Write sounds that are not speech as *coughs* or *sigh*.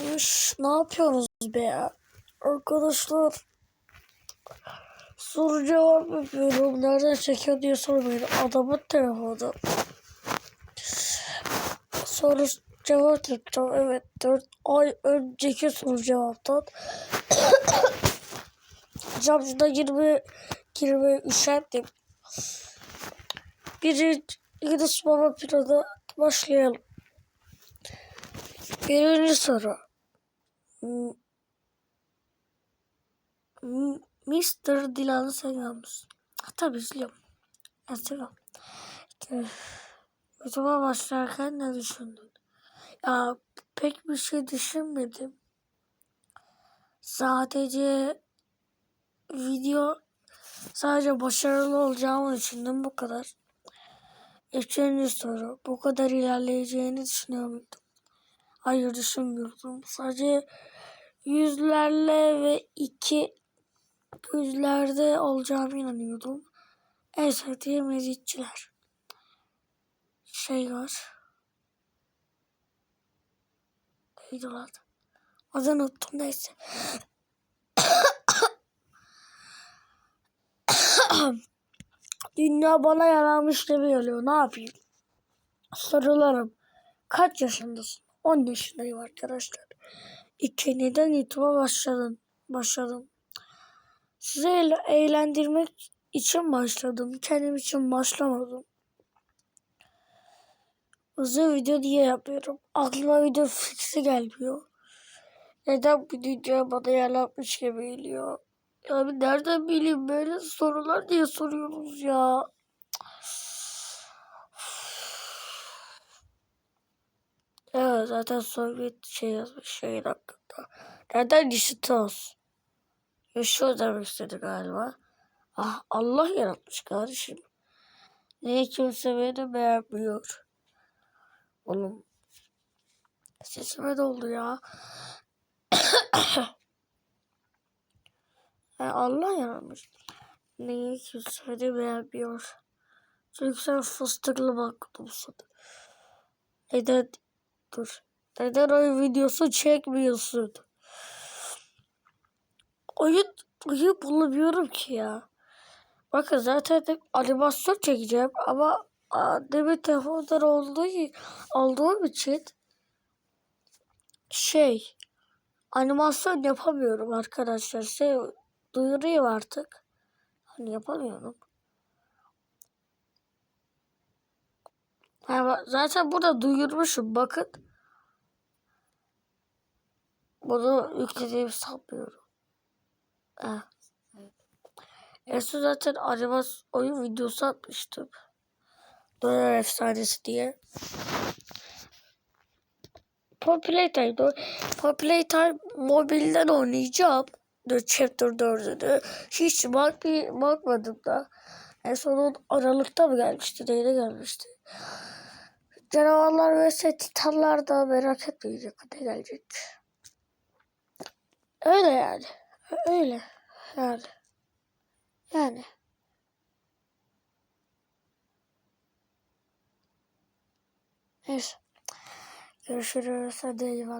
Üş, ne yapıyorsunuz be ya? Arkadaşlar soru cevap yapıyorum. Nereden çekiyor diye sormayın. Adamın telefonu. Soru cevap yapacağım. Evet 4 ay önceki soru cevaptan. *coughs* Camcıda girme, girmeye üşendim. Birinci İngiliz baba planı başlayalım. Birinci soru. Mr. Dilan'ı seviyor musun? Tabii izliyorum. Ben seviyorum. YouTube'a başlarken ne düşündün? Ya pek bir şey düşünmedim. Sadece video sadece başarılı olacağımı düşündüm bu kadar. Üçüncü soru. Bu kadar ilerleyeceğini düşünüyor muydun? Hayır düşünmüyordum. Sadece yüzlerle ve iki yüzlerde olacağımı inanıyordum. En sevdiğim ezitçiler. Şey var. Neydi lan? Adını unuttum neyse. *coughs* Dünya bana yaramış gibi geliyor. Ne yapayım? Sorularım. Kaç yaşındasın? 10 yaşındayım arkadaşlar. İki, neden YouTube'a başladın? Başladım. Sizi eğle- eğlendirmek için başladım. Kendim için başlamadım. Uzun video diye yapıyorum. Aklıma video fikri gelmiyor. Neden bu dünya bana yalanmış gibi geliyor? Abi nereden bileyim böyle sorular diye soruyoruz ya. Evet zaten Sovyet şey yazmış şeyin hakkında. Nereden işit olsun? Yaşıyor demek istedi galiba. Ah Allah yaratmış kardeşim. Niye kimse beni beğenmiyor? Oğlum. Sesime doldu ya. *coughs* Yani Allah yaratmış. Niye kimse beni beğenmiyor? Çünkü sen fıstıklı bakıyorsun. Neden? Dur. Neden oyun videosu çekmiyorsun? Oyun, oyun bulamıyorum ki ya. Bakın zaten de animasyon çekeceğim ama annemin telefonları olduğu, olduğum için şey animasyon yapamıyorum arkadaşlar. Şey duyurayım artık. Hani yapamıyorum. Yani zaten burada duyurmuşum bakın. Bunu yüklediğimi sanmıyorum. Eh. En son zaten animasyon oyun videosu atmıştım. Döner efsanesi diye. Populate Time. Populate Time mobilden oynayacağım. The Chapter 4'ünü. Hiç bak bakmadım da. En son on Aralık'ta mı gelmişti? Neyine gelmişti? Canavarlar ve Titanlar da merak etmeyin yakında gelecek. Öyle yani. Öyle. Yani. Yani. Neyse. Görüşürüz. Hadi eyvallah.